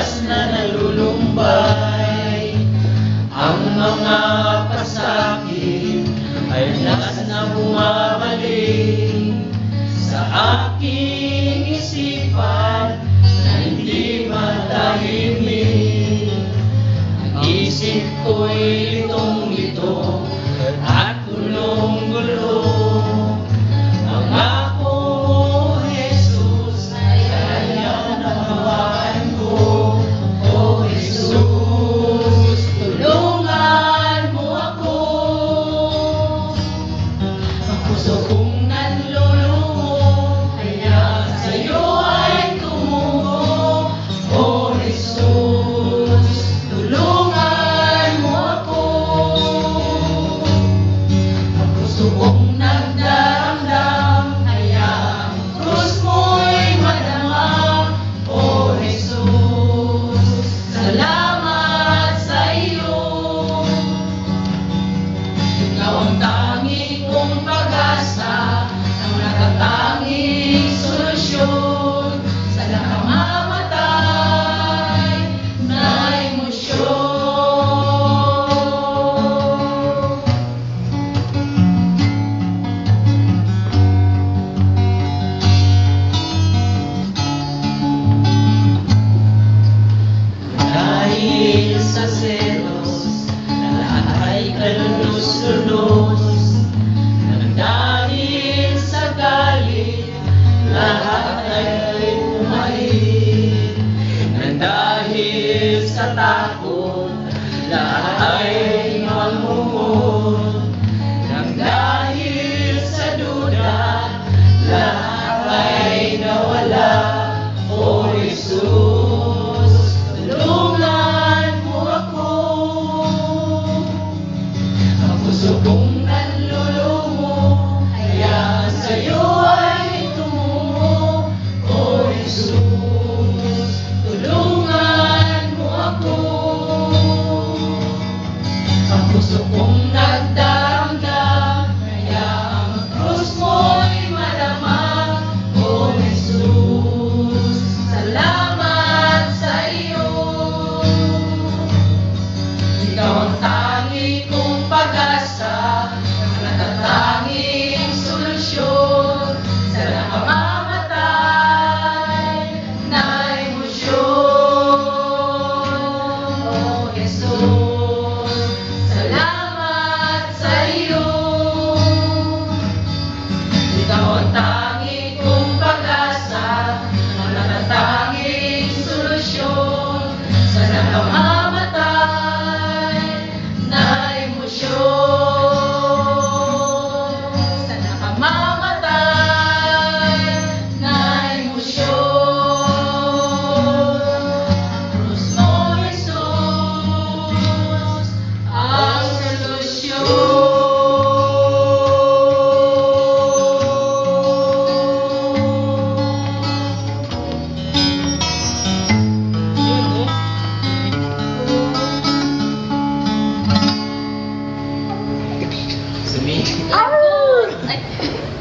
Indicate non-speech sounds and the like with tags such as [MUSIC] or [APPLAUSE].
landas na nalulumbay. Ang mga pasakit ay nasa selos Lahat ay kalunos-lunos Nang dahil sa galit Lahat ay umahit Nang sa takot Lahat ay mamumahit don't to me. Oh. [LAUGHS]